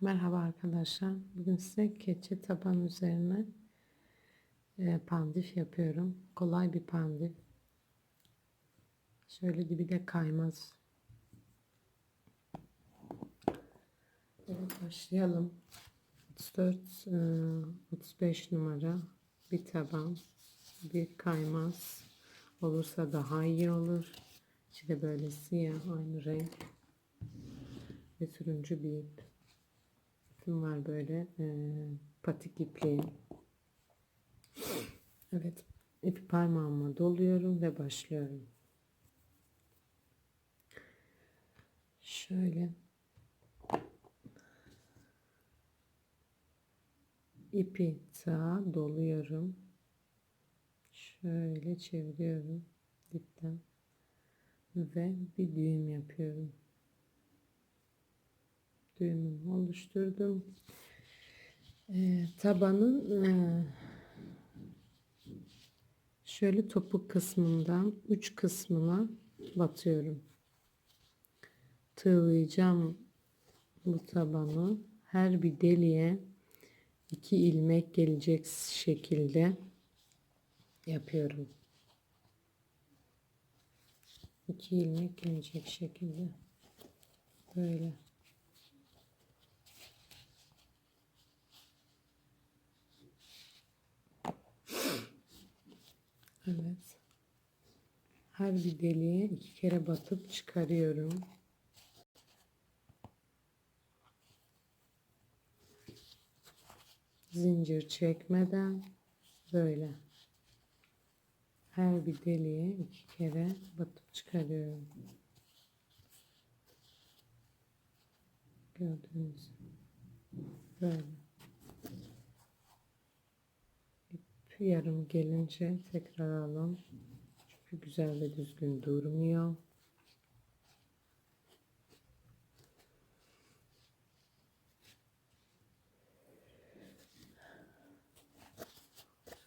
Merhaba arkadaşlar. Bugün size keçi taban üzerine e, pandif yapıyorum. Kolay bir pandif. Şöyle dibi de kaymaz. Evet başlayalım. 34 e, 35 numara bir taban bir kaymaz olursa daha iyi olur. İçi böyle siyah aynı renk ve turuncu bir ip. İpim var böyle e, patik ipliği. Evet ipi parmağıma doluyorum ve başlıyorum. Şöyle ipi sağa doluyorum. Şöyle çeviriyorum dipten ve bir düğüm yapıyorum düğümümü oluşturdum. Ee, tabanın e, şöyle topuk kısmından uç kısmına batıyorum. Tığlayacağım bu tabanı her bir deliğe iki ilmek gelecek şekilde yapıyorum. İki ilmek gelecek şekilde böyle. Evet. Her bir deliğe iki kere batıp çıkarıyorum. Zincir çekmeden böyle. Her bir deliğe iki kere batıp çıkarıyorum. Gördüğünüz böyle. Yarım gelince tekrar alalım. Çünkü güzel ve düzgün durmuyor.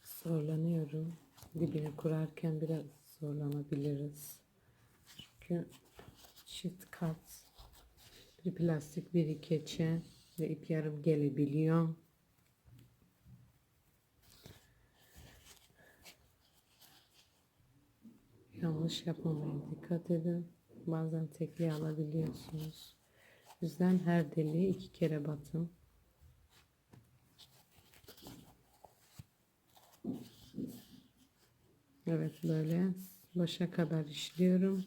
Zorlanıyorum. Dibini kurarken biraz zorlanabiliriz. Çünkü çift kat bir plastik bir keçe ve ip yarım gelebiliyor. Yanlış yapmamaya dikkat edin. Bazen tekli alabiliyorsunuz. Yüzden her deliğe iki kere batın. Evet böyle başa kadar işliyorum.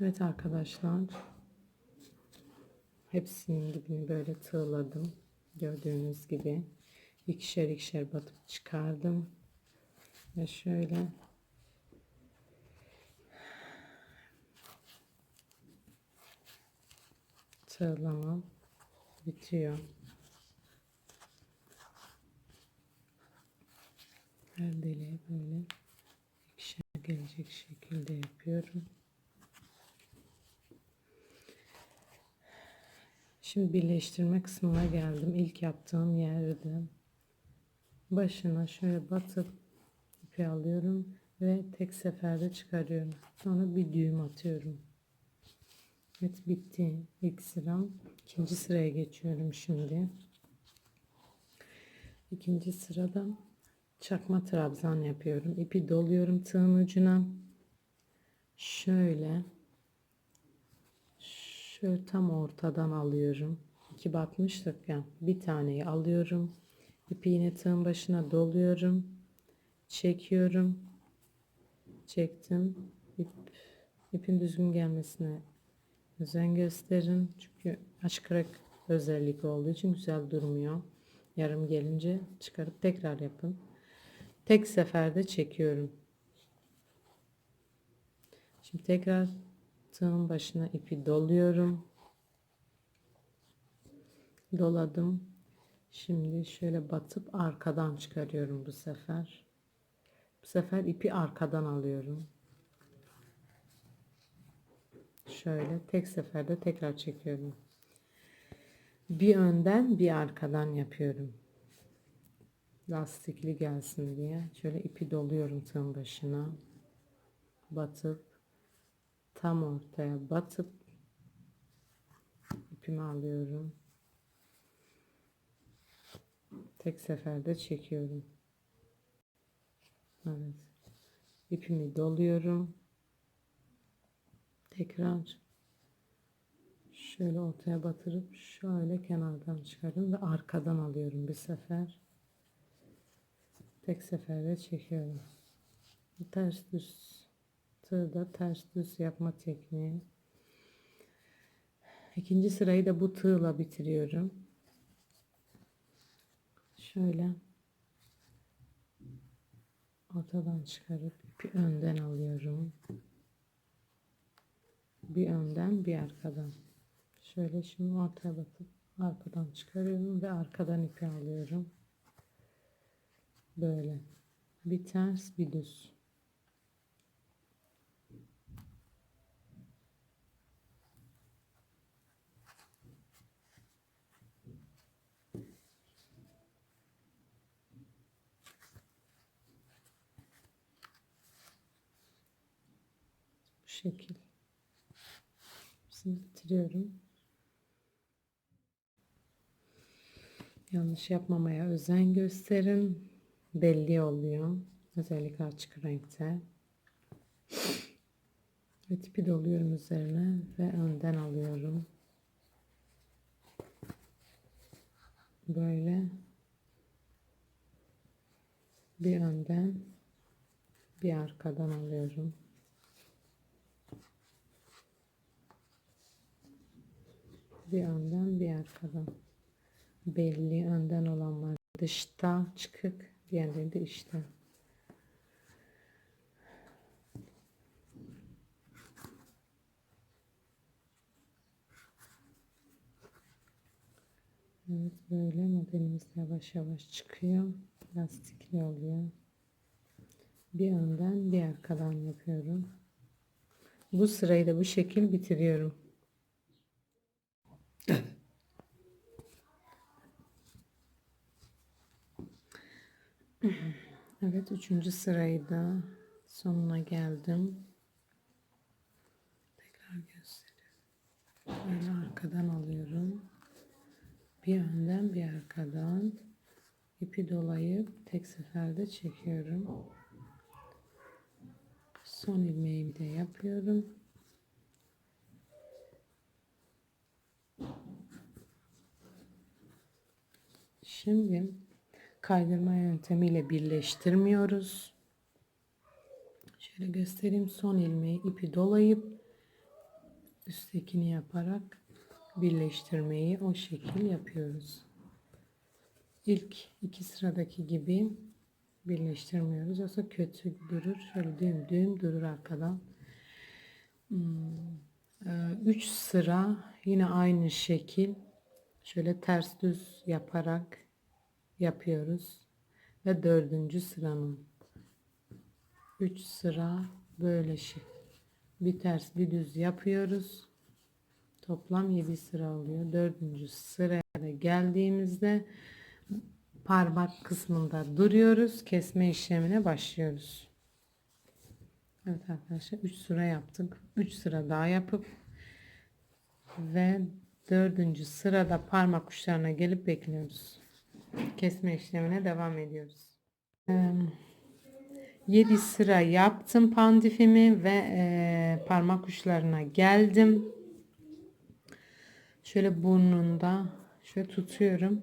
Evet arkadaşlar. Hepsinin dibini böyle tığladım. Gördüğünüz gibi ikişer ikişer batıp çıkardım. Ve şöyle tığlamam bitiyor. Her deliğe böyle ikişer gelecek şekilde yapıyorum. Şimdi birleştirme kısmına geldim. İlk yaptığım yerde başına şöyle batıp ipi alıyorum ve tek seferde çıkarıyorum. Sonra bir düğüm atıyorum. Evet bitti ilk sıram. İkinci sıraya geçiyorum şimdi. İkinci sırada çakma trabzan yapıyorum. İpi doluyorum tığın ucuna. Şöyle şöyle tam ortadan alıyorum. İki batmıştık ya. Bir taneyi alıyorum. İpi yine tığın başına doluyorum çekiyorum. Çektim. İp, ipin düzgün gelmesine özen gösterin. Çünkü aşkırak özellik olduğu için güzel durmuyor. Yarım gelince çıkarıp tekrar yapın. Tek seferde çekiyorum. Şimdi tekrar tığın başına ipi doluyorum. Doladım. Şimdi şöyle batıp arkadan çıkarıyorum bu sefer bu sefer ipi arkadan alıyorum. Şöyle tek seferde tekrar çekiyorum. Bir önden bir arkadan yapıyorum. Lastikli gelsin diye. Şöyle ipi doluyorum tığın başına. Batıp tam ortaya batıp ipimi alıyorum. Tek seferde çekiyorum. Evet. İpimi doluyorum. Tekrar şöyle ortaya batırıp şöyle kenardan çıkarıyorum ve arkadan alıyorum bir sefer. Tek seferde çekiyorum. Ters düz tığda ters düz yapma tekniği. İkinci sırayı da bu tığla bitiriyorum. Şöyle ortadan çıkarıp ipi önden alıyorum. Bir önden bir arkadan. Şöyle şimdi ortaya batıp arkadan çıkarıyorum ve arkadan ipi alıyorum. Böyle. Bir ters bir düz. Şekil. Şimdi bitiriyorum. Yanlış yapmamaya özen gösterin. Belli oluyor. Özellikle açık renkte. Ve tipi doluyorum üzerine ve önden alıyorum. Böyle bir önden bir arkadan alıyorum. Bir önden bir arkadan. Belli önden olanlar dışta çıkık, diğerleri de içte. Evet böyle modelimiz yavaş yavaş çıkıyor. Lastikli oluyor. Bir önden bir arkadan yapıyorum. Bu sırayı da bu şekil bitiriyorum. Evet üçüncü sırayı da sonuna geldim. Tekrar gösteriyorum. Böyle arkadan alıyorum. Bir önden bir arkadan ipi dolayıp tek seferde çekiyorum. Son ilmeğimi de yapıyorum. Şimdi kaydırma yöntemiyle birleştirmiyoruz. Şöyle göstereyim. Son ilmeği ipi dolayıp üsttekini yaparak birleştirmeyi o şekil yapıyoruz. İlk iki sıradaki gibi birleştirmiyoruz. Yoksa kötü durur. Şöyle düğüm düğüm durur arkadan. Hmm, e, Üç sıra yine aynı şekil şöyle ters düz yaparak yapıyoruz. Ve dördüncü sıranın üç sıra böyle şey. Bir ters bir düz yapıyoruz. Toplam 7 sıra oluyor. Dördüncü sıraya geldiğimizde parmak kısmında duruyoruz. Kesme işlemine başlıyoruz. Evet arkadaşlar 3 sıra yaptık. 3 sıra daha yapıp ve dördüncü sırada parmak uçlarına gelip bekliyoruz. Kesme işlemine devam ediyoruz. 7 sıra yaptım pandifimi ve e, parmak uçlarına geldim. Şöyle burnunda şöyle tutuyorum.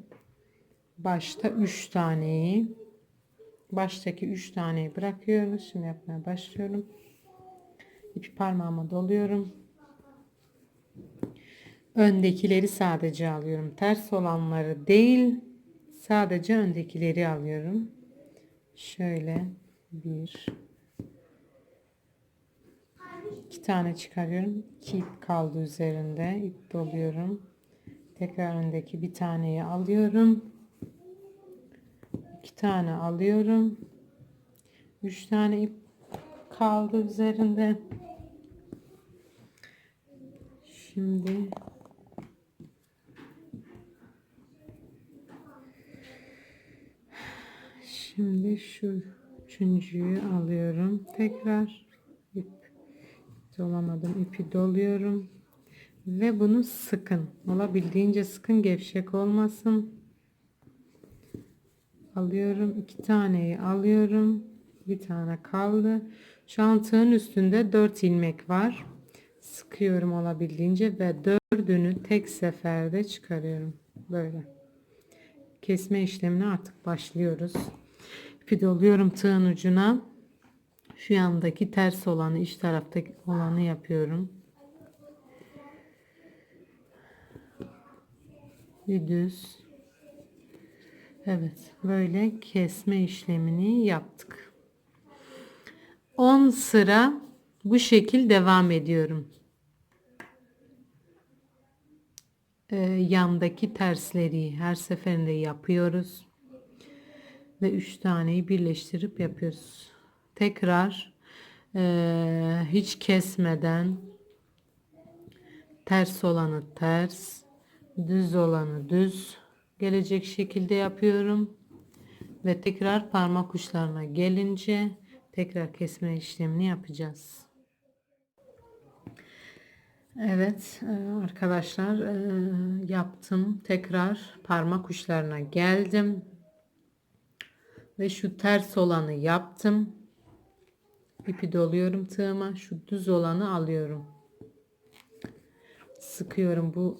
Başta 3 taneyi baştaki 3 taneyi bırakıyoruz. Şimdi yapmaya başlıyorum. İpi parmağıma doluyorum. Öndekileri sadece alıyorum. Ters olanları değil, sadece öndekileri alıyorum. Şöyle bir iki tane çıkarıyorum. İki ip kaldı üzerinde. İp doluyorum. Tekrar öndeki bir taneyi alıyorum. İki tane alıyorum. Üç tane ip kaldı üzerinde. Şimdi Şimdi şu üçüncüyü alıyorum. Tekrar ip dolamadım. ipi doluyorum. Ve bunu sıkın. Olabildiğince sıkın gevşek olmasın. Alıyorum. iki taneyi alıyorum. Bir tane kaldı. Şu an tığın üstünde 4 ilmek var. Sıkıyorum olabildiğince ve dördünü tek seferde çıkarıyorum. Böyle. Kesme işlemine artık başlıyoruz. İpi doluyorum tığın ucuna. Şu yandaki ters olanı, iç taraftaki olanı yapıyorum. Bir düz. Evet, böyle kesme işlemini yaptık. 10 sıra bu şekil devam ediyorum. Ee, yandaki tersleri her seferinde yapıyoruz. Ve 3 taneyi birleştirip yapıyoruz. Tekrar ee, hiç kesmeden ters olanı ters, düz olanı düz gelecek şekilde yapıyorum. Ve tekrar parmak uçlarına gelince tekrar kesme işlemini yapacağız. Evet e, arkadaşlar e, yaptım. Tekrar parmak uçlarına geldim. Ve şu ters olanı yaptım. İpi doluyorum tığıma. Şu düz olanı alıyorum. Sıkıyorum bu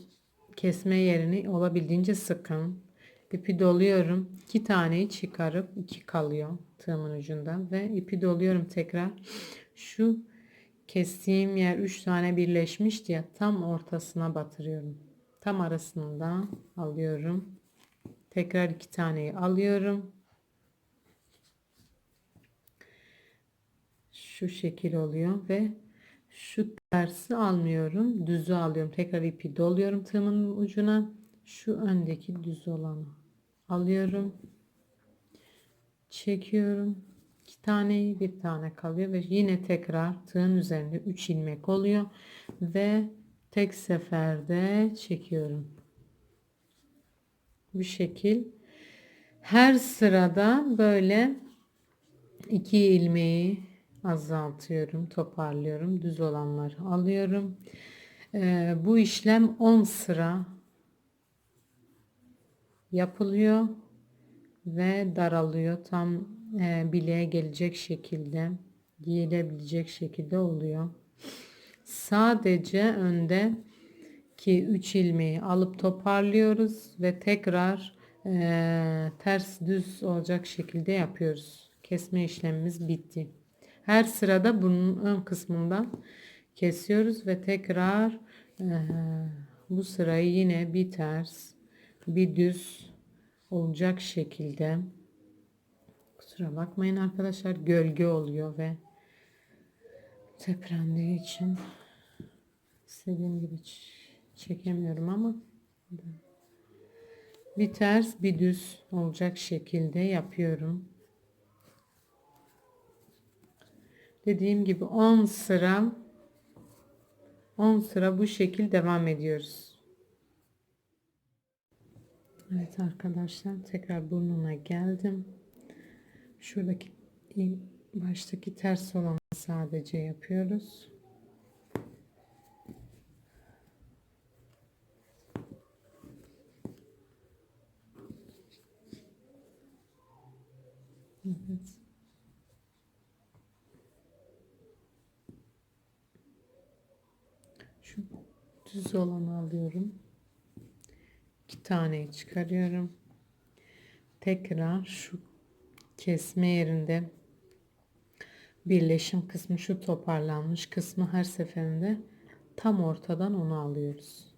kesme yerini olabildiğince sıkın. İpi doluyorum. iki taneyi çıkarıp iki kalıyor tığımın ucunda ve ipi doluyorum tekrar. Şu kestiğim yer üç tane birleşmişti ya tam ortasına batırıyorum. Tam arasında alıyorum. Tekrar iki taneyi alıyorum. Şu şekil oluyor ve şu tersi almıyorum. Düzü alıyorum. Tekrar ipi doluyorum tığımın ucuna. Şu öndeki düz olanı alıyorum. Çekiyorum. iki taneyi bir tane kalıyor ve yine tekrar tığın üzerinde 3 ilmek oluyor ve tek seferde çekiyorum. Bu şekil. Her sırada böyle iki ilmeği azaltıyorum, toparlıyorum. Düz olanları alıyorum. Ee, bu işlem 10 sıra yapılıyor ve daralıyor. Tam e, bileğe gelecek şekilde, giyilebilecek şekilde oluyor. Sadece önde ki 3 ilmeği alıp toparlıyoruz ve tekrar e, ters düz olacak şekilde yapıyoruz. Kesme işlemimiz bitti. Her sırada bunun ön kısmından kesiyoruz ve tekrar bu sırayı yine bir ters bir düz olacak şekilde kusura bakmayın arkadaşlar gölge oluyor ve teprendiği için istediğim gibi çekemiyorum ama bir ters bir düz olacak şekilde yapıyorum. Dediğim gibi 10 sıra 10 sıra bu şekil devam ediyoruz. Evet arkadaşlar tekrar burnuna geldim. Şuradaki baştaki ters olanı sadece yapıyoruz. Evet. Şu düz olanı alıyorum. İki taneyi çıkarıyorum. Tekrar şu kesme yerinde birleşim kısmı şu toparlanmış kısmı her seferinde tam ortadan onu alıyoruz.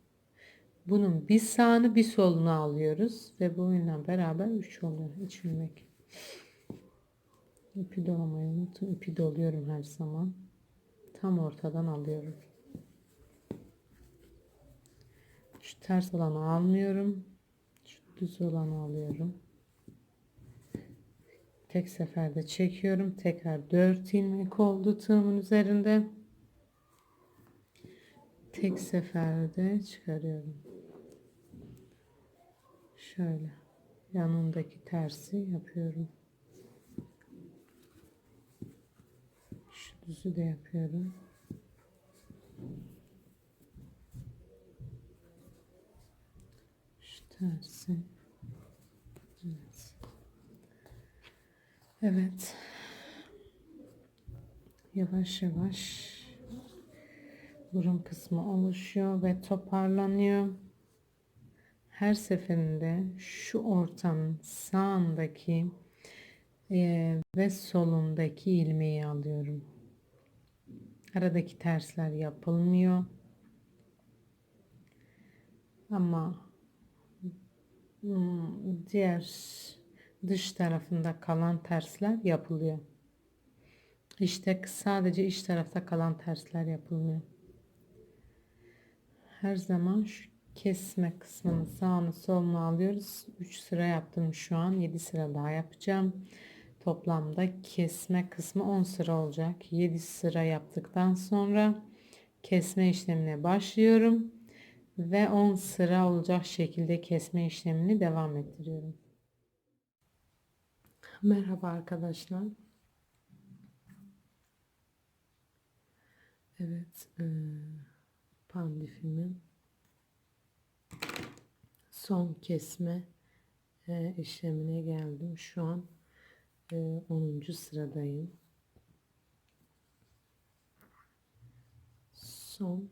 Bunun bir sağını bir solunu alıyoruz ve bu oyunla beraber 3 oluyor. 3 ilmek. İpi dolamayı unutun. İpi doluyorum her zaman. Tam ortadan alıyorum. Şu ters olanı almıyorum. Şu düz olanı alıyorum. Tek seferde çekiyorum. Tekrar 4 ilmek oldu tığımın üzerinde. Tek seferde çıkarıyorum. Şöyle yanındaki tersi yapıyorum. Şu düzü de yapıyorum. Tersi. Evet. Evet. Yavaş yavaş burun kısmı oluşuyor ve toparlanıyor. Her seferinde şu ortanın sağındaki e, ve solundaki ilmeği alıyorum. Aradaki tersler yapılmıyor. Ama diğer dış tarafında kalan tersler yapılıyor. İşte sadece iç tarafta kalan tersler yapılmıyor. Her zaman şu kesme kısmını sağını solunu alıyoruz. 3 sıra yaptım şu an. 7 sıra daha yapacağım. Toplamda kesme kısmı 10 sıra olacak. 7 sıra yaptıktan sonra kesme işlemine başlıyorum ve 10 sıra olacak şekilde kesme işlemini devam ettiriyorum. Merhaba arkadaşlar. Evet, e, pandifimin son kesme e, işlemine geldim. Şu an e, 10. sıradayım. Son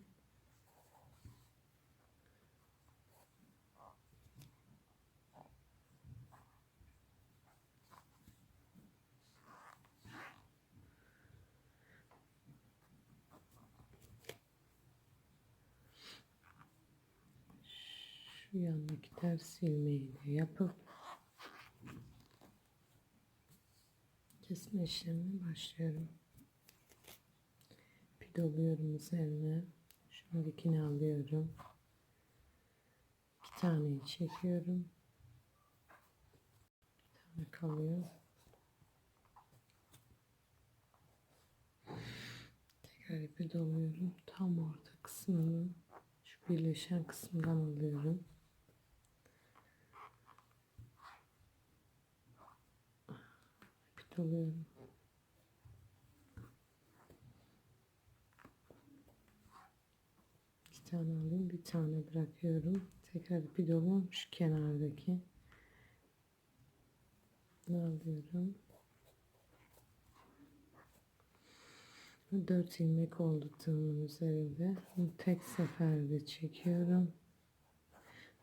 şu yandaki ters ilmeği de yapıp kesme işlemine başlıyorum. Bir doluyorum üzerine. Şuradakini alıyorum. İki taneyi çekiyorum. Bir tane kalıyor. Tekrar ipi doluyorum. Tam orta kısmını şu birleşen kısmından alıyorum. İpi doluyorum. İki tane alayım. Bir tane bırakıyorum. Tekrar ipi doluyorum. Şu kenardaki. Alıyorum? Dört ilmek oldu tığımın üzerinde. Tek seferde çekiyorum.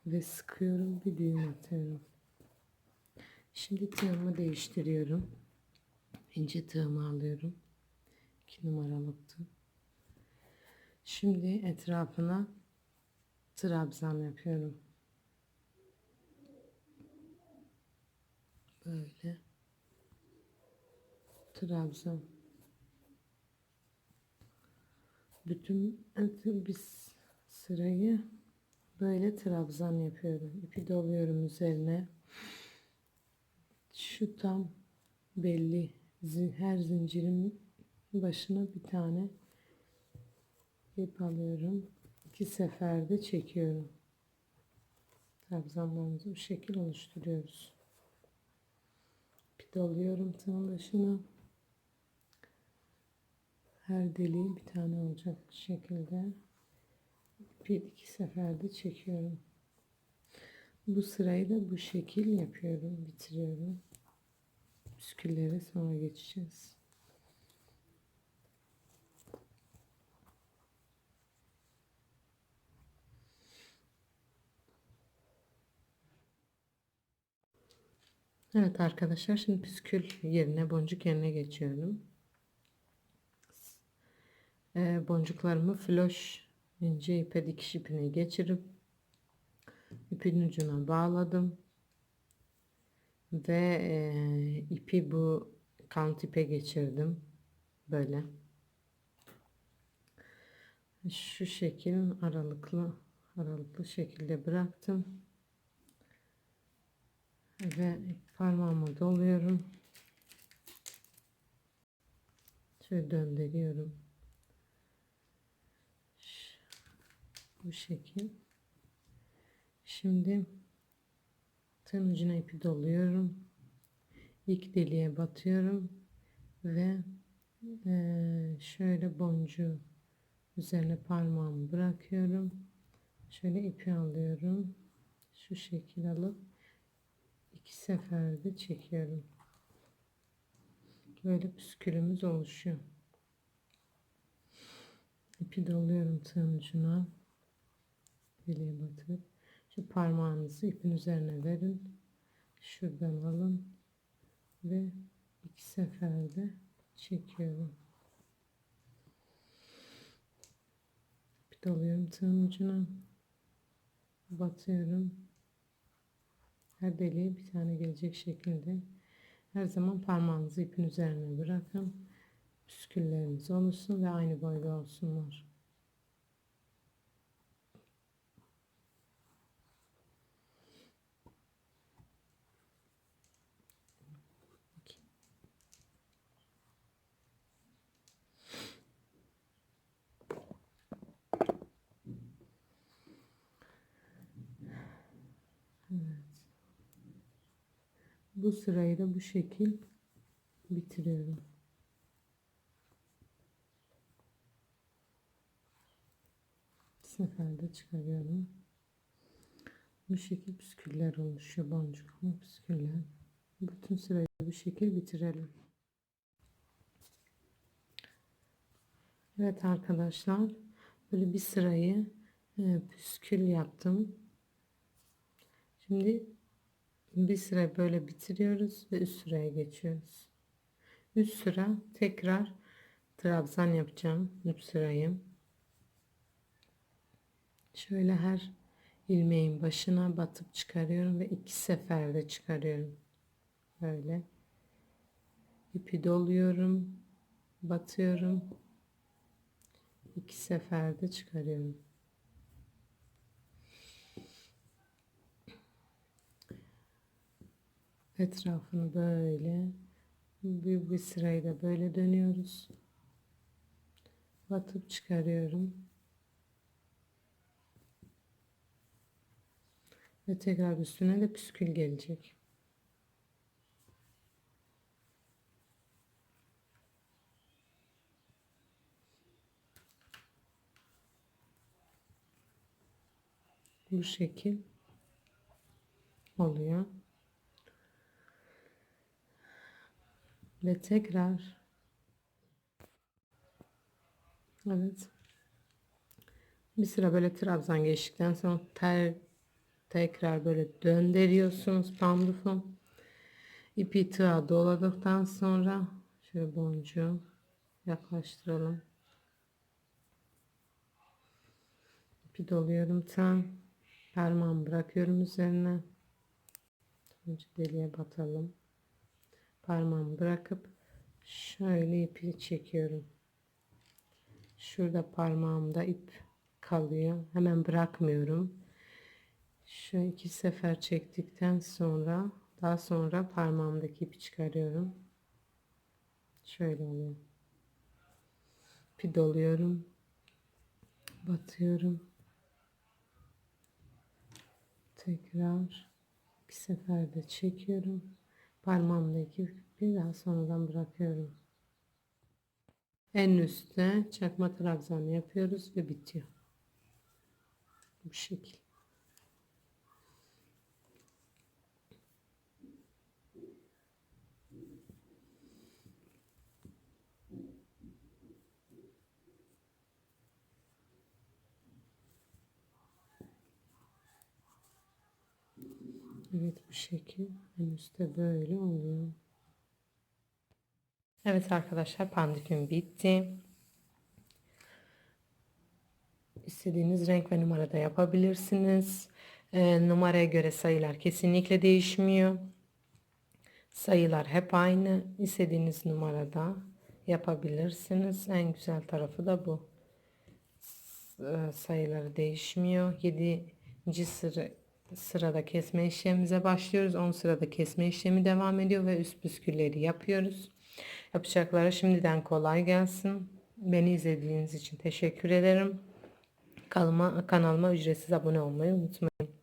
Ve sıkıyorum. Bir düğüm atıyorum. Şimdi tığımı değiştiriyorum. İnce tığımı alıyorum. 2 numaralık tığ. Şimdi etrafına trabzan yapıyorum. Böyle. Trabzan. Bütün biz sırayı böyle trabzan yapıyorum. İpi doluyorum üzerine. Şu tam belli. Her zincirin başına bir tane ip alıyorum. İki seferde çekiyorum. Trabzanlarımızı bu şekil oluşturuyoruz. İpi doluyorum tığın başına. Her deliği bir tane olacak şekilde bir iki seferde çekiyorum. Bu sırayı da bu şekil yapıyorum, bitiriyorum. Püsküllere sonra geçeceğiz. Evet arkadaşlar şimdi püskül yerine boncuk yerine geçiyorum. Ee, boncuklarımı floş ince ipe dikiş ipine geçirip ipin ucuna bağladım ve e, ipi bu kant ipe geçirdim. Böyle. Şu şekil aralıklı aralıklı şekilde bıraktım. Ve parmağımı doluyorum. Şöyle döndürüyorum. Bu şekil. Şimdi tığın ucuna ipi doluyorum ilk deliğe batıyorum ve e, şöyle boncuğu üzerine parmağımı bırakıyorum şöyle ipi alıyorum şu şekil alıp iki seferde çekiyorum. Böyle püskülümüz oluşuyor. İpi doluyorum tığın ucuna. Deliğe batırıp şu parmağınızı ipin üzerine verin. Şuradan alın ve iki seferde çekiyorum. İpi doluyorum tığın ucuna. Batıyorum. Her deliğe bir tane gelecek şekilde her zaman parmağınızı ipin üzerine bırakın. Püskülleriniz oluşsun ve aynı boyda olsunlar. Evet. Bu sırayı da bu şekil bitiriyorum. Seferde çıkarıyorum. Bu şekil püsküller oluşuyor. Boncuklu püsküller. Bütün sırayı bu şekil bitirelim. Evet arkadaşlar. Böyle bir sırayı e, püskül yaptım. Şimdi bir sıra böyle bitiriyoruz ve üst sıraya geçiyoruz. Üst sıra tekrar trabzan yapacağım. Üst sırayı. Şöyle her ilmeğin başına batıp çıkarıyorum ve iki seferde çıkarıyorum. Böyle. ipi doluyorum. Batıyorum. iki seferde çıkarıyorum. Etrafını böyle bir, bir sırayı böyle dönüyoruz. Batıp çıkarıyorum. Ve tekrar üstüne de püskül gelecek. Bu şekil oluyor. Ve tekrar Evet. Bir sıra böyle trabzan geçtikten sonra ter, tekrar böyle döndürüyorsunuz pandufu. İpi tığa doladıktan sonra şöyle boncuğu yaklaştıralım. İpi doluyorum tam. Parmağımı bırakıyorum üzerine. Önce deliğe batalım parmağımı bırakıp şöyle ipi çekiyorum. Şurada parmağımda ip kalıyor. Hemen bırakmıyorum. Şu iki sefer çektikten sonra daha sonra parmağımdaki ipi çıkarıyorum. Şöyle oluyor. İpi doluyorum. Batıyorum. Tekrar iki seferde çekiyorum parmağımdaki ipi daha sonradan bırakıyorum. En üstte çakma trabzan yapıyoruz ve bitiyor. Bu şekil. Evet bu şekil en üstte böyle oluyor. Evet arkadaşlar pandiküm bitti. İstediğiniz renk ve numarada yapabilirsiniz. E, numaraya göre sayılar kesinlikle değişmiyor. Sayılar hep aynı. İstediğiniz numarada yapabilirsiniz. En güzel tarafı da bu. E, sayıları değişmiyor. 7. sıra sırada kesme işlemimize başlıyoruz. 10 sırada kesme işlemi devam ediyor ve üst püskülleri yapıyoruz. Yapacaklara şimdiden kolay gelsin. Beni izlediğiniz için teşekkür ederim. Kanalıma, kanalıma ücretsiz abone olmayı unutmayın.